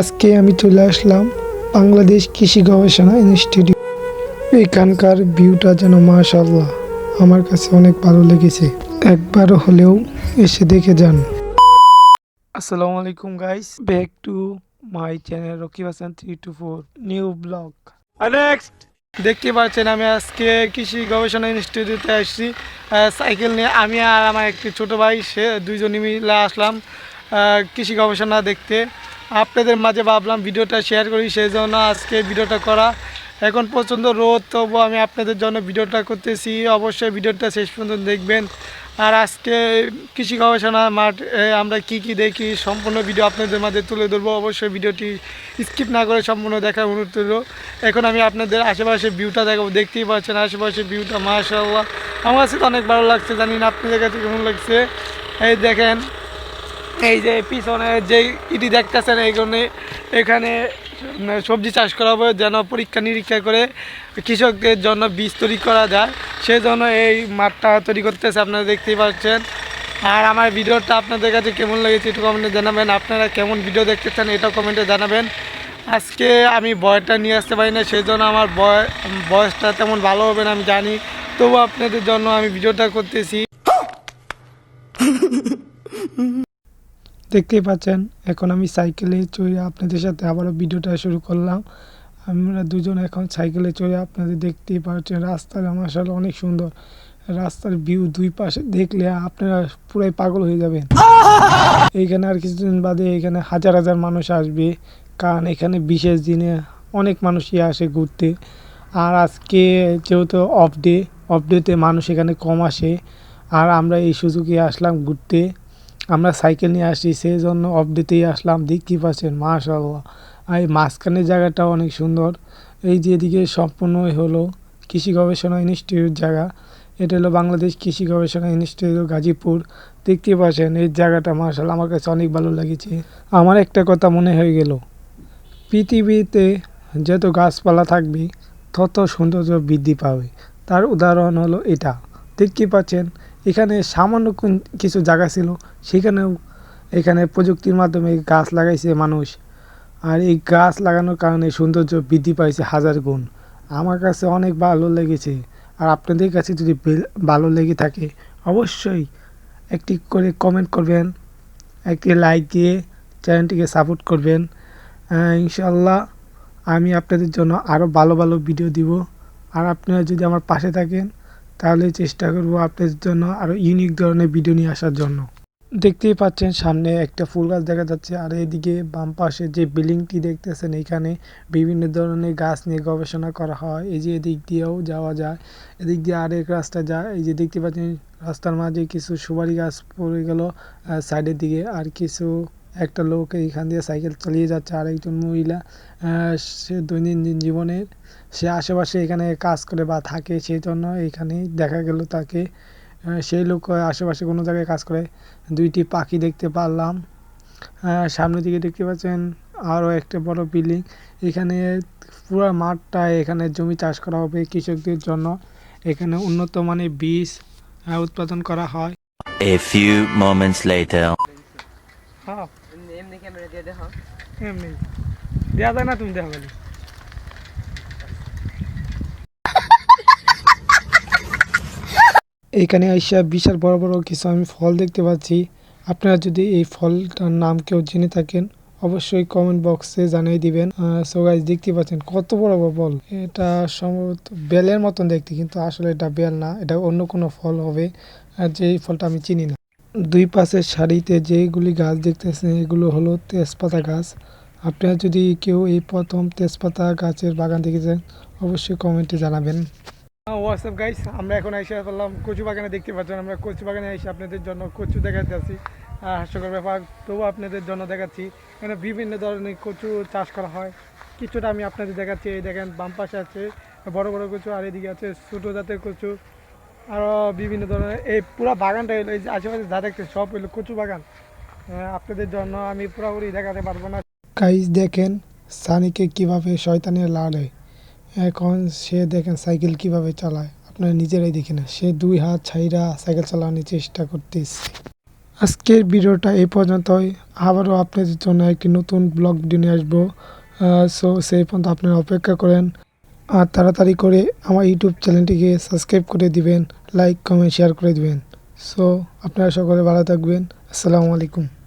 আজকে আমি চলে আসলাম বাংলাদেশ কৃষি গবেষণা ইনস্টিটিউট। এখানকার ভিউটা যেন মাশাল্লাহ আমার কাছে অনেক ভালো লেগেছে। একবার হলেও এসে দেখে যান। আসসালামু আলাইকুম guys back to my channel Rakib Hasan three two four new blog next দেখতে পাচ্ছেন আমি আজকে কৃষি গবেষণা ইনস্টিটিউটে আসছি। সাইকেল নিয়ে আমি আর আমার একটি ছোট ভাই, সে দুইজনে মিলে আসলাম কৃষি গবেষণা দেখতে। আপনাদের মাঝে ভাবলাম ভিডিওটা শেয়ার করি, সেই জন্য আজকে ভিডিওটা করা। এখন প্রচণ্ড রোদ, তবু আমি আপনাদের জন্য ভিডিওটা করতেছি। অবশ্যই ভিডিওটা শেষ পর্যন্ত দেখবেন। আর আজকে কৃষি গবেষণা মাঠ আমরা কি কি দেখি, সম্পূর্ণ ভিডিও আপনাদের মাঝে তুলে ধরবো। অবশ্যই ভিডিওটি স্কিপ না করে সম্পূর্ণ দেখার অনুরোধ রইল। এখন আমি আপনাদের আশেপাশে ভিউটা দেখাবো। দেখতেই পাচ্ছেন আশেপাশে ভিউটা মাশাআল্লাহ। আমার কাছে তো অনেক ভালো লাগছে জানি না আপনাদের কাছে কেমন লাগছে। এই দেখেন এই যে পিছনে যে ইটি দেখতেছেন এইখানে এখানে সবজি চাষ করা হবে, যেন পরীক্ষা নিরীক্ষা করে কৃষকদের জন্য বীজ তৈরি করা যায়। সেজন্য এই মাঠটা তৈরি করতেছে, আপনারা দেখতেই পাচ্ছেন। আর আমার ভিডিওটা আপনাদের কাছে কেমন লেগেছে একটু কমেন্টে জানাবেন। আপনারা কেমন ভিডিও দেখতে চান এটাও কমেন্টে জানাবেন। আজকে আমি বয়টা নিয়ে আসতে পারি না সেই জন্য আমার বয়, বয়সটা তেমন ভালো হবে না, আমি জানি। তবু আপনাদের জন্য আমি ভিডিওটা করতেছি। দেখতেই পাচ্ছেন, এখন আমি সাইকেলে চড়ে আপনাদের সাথে আবারও ভিডিওটা শুরু করলাম। আমরা দুজন এখন সাইকেলে চড়ে আপনাদের দেখতেই পাচ্ছেন, রাস্তার আসলে অনেক সুন্দর। রাস্তার ভিউ দুই পাশে দেখলে আপনারা পুরাই পাগল হয়ে যাবেন। এইখানে আর কিছুদিন বাদে এখানে হাজার হাজার মানুষ আসবে, কারণ এখানে বিশেষ দিনে অনেক মানুষই আসে ঘুরতে। আর আজকে যেহেতু অফ ডে অফ ডেতে মানুষ এখানে কম আসে। আর আমরা এই সুযোগে আসলাম ঘুরতে। আমরা সাইকেল নিয়ে আসি সেই জন্য অফ দিতেই আসলাম, দেখতেই পাচ্ছেন মাশাল্লাহ আর এই মাঝখানের জায়গাটাও অনেক সুন্দর। এই যে এদিকে সম্পূর্ণই হলো কৃষি গবেষণা ইনস্টিটিউট জায়গা। এটা হলো বাংলাদেশ কৃষি গবেষণা ইনস্টিটিউট গাজীপুর। দেখতে পাচ্ছেন, এই জায়গাটা মার্শাল আমার কাছে অনেক ভালো লেগেছে। আমার একটা কথা মনে হয়ে গেল, পৃথিবীতে যত গাছপালা থাকবে, তত সৌন্দর্য বৃদ্ধি পাবে। তার উদাহরণ হলো এটা। দেখতে পাচ্ছেন এখানে সামান্য কিছু জায়গা ছিল। সেখানেও এখানে প্রযুক্তির মাধ্যমে গাছ লাগাইছে মানুষ। আর এই গাছ লাগানোর কারণে সৌন্দর্য বৃদ্ধি পাইছে হাজার গুণ। আমার কাছে অনেক ভালো লেগেছে। আর আপনাদের কাছে যদি ভালো লেগে থাকে, অবশ্যই একটি করে কমেন্ট করবেন, একটি লাইক দিয়ে চ্যানেলটিকে সাপোর্ট করবেন। ইনশাল্লাহ আমি আপনাদের জন্য আরও ভালো ভালো ভিডিও দিব। আর আপনারা যদি আমার পাশে থাকেন তাহলে চেষ্টা করব আপনাদের জন্য আরও ইউনিক ধরনের ভিডিও নিয়ে আসার জন্য। দেখতেই পাচ্ছেন সামনে একটা ফুল গাছ দেখা যাচ্ছে, আর এদিকে বাম পাশে যে বিল্ডিংটি দেখতেছেন, এখানে বিভিন্ন ধরনের গাছ নিয়ে গবেষণা করা হয়। এই যে এদিক দিয়েও যাওয়া যায়, এদিক দিয়ে আরেক রাস্তা যায়, এই যে দেখতে পাচ্ছেন রাস্তার মাঝে কিছু সুপারি গাছ পড়ে গেল সাইডের দিকে, আর কিছু একটা লোক এইখান দিয়ে সাইকেল চালিয়ে যাচ্ছে আর একজন মহিলা আহ, সে দৈনন্দিন জীবনের সে আশেপাশে এখানে কাজ করে বা থাকে সেই জন্য এখানেই দেখা গেল তাকে সেই লোক আশেপাশে কোনো জায়গায় কাজ করে। দুইটি পাখি দেখতে পারলাম। আহ, সামনের দিকে দেখতে পাচ্ছেন আরও একটা বড় বিল্ডিং। এখানে পুরো মাঠটা এখানে জমি চাষ করা হবে কৃষকদের জন্য। এখানে উন্নত মানের বীজ উৎপাদন করা হয়। A few moments later. এমনি ক্যামেরা দিয়ে দেখো। এমনি দেওয়া যায় না তুমি দেখা বলি এইখানে আইসা বিশাল বড় বড় কিছু আমি ফল দেখতে পাচ্ছি। আপনারা যদি এই ফলটার নাম কেউ জেনে থাকেন অবশ্যই কমেন্ট বক্সে জানিয়ে দিবেন। সো গাইজ দেখতে পাচ্ছেন কত বড় বড় ফল। এটা সম্ভবত বেলের মতন দেখতে কিন্তু আসলে এটা বেল না এটা অন্য কোনো ফল হবে। আর যে এই ফলটা আমি চিনি না। দুই পাশের সারিতে যেগুলি গাছ দেখতেছেন, এগুলো হলো তেজপাতা গাছ। আপনারা যদি কেউ এই প্রথম তেজপাতা গাছের বাগান দেখেছেন, অবশ্যই কমেন্টে জানাবেন। হোয়াটসঅ্যাপ গাইস আমরা এখন এসে করলাম কচু বাগানে দেখতে পাচ্ছেন, আমরা কচু বাগানে এসে আপনাদের জন্য কচু দেখাতে আছি হাস্যকর ব্যাপার তবু আপনাদের জন্য দেখাচ্ছি। এখানে বিভিন্ন ধরনের কচু চাষ করা হয়। কিছুটা আমি আপনাদের দেখাচ্ছি, এই দেখেন বাম পাশে আছে বড় বড় কচু, আর এদিকে আছে ছোটো জাতের কচু। আরও বিভিন্ন ধরনের, এই পুরো বাগানটা হলো, এই যে আশেপাশে যা দেখতে সব হলো কচু বাগান। হ্যাঁ, আপনাদের জন্য আমি পুরোপুরি দেখাতে পারব না। গাইজ দেখেন সানিকে কীভাবে শয়তানের লাড়ে। এখন সে দেখেন সাইকেল কীভাবে চালায়। আপনারা নিজেরাই দেখে না সে দুই হাত ছাইরা সাইকেল চালানোর চেষ্টা করতেছে। আজকের ভিডিওটা এই পর্যন্তই। আবারও আপনাদের জন্য একটি নতুন ব্লগ দিয়ে নিয়ে আসব। সো সেই পর্যন্ত আপনারা অপেক্ষা করেন। আর তাড়াতাড়ি করে আমার ইউটিউব চ্যানেলটিকে সাবস্ক্রাইব করে দিবেন। লাইক কমেন্ট শেয়ার করে দিবেন। সো আপনারা সকলে ভালো থাকবেন। আসসালামু আলাইকুম।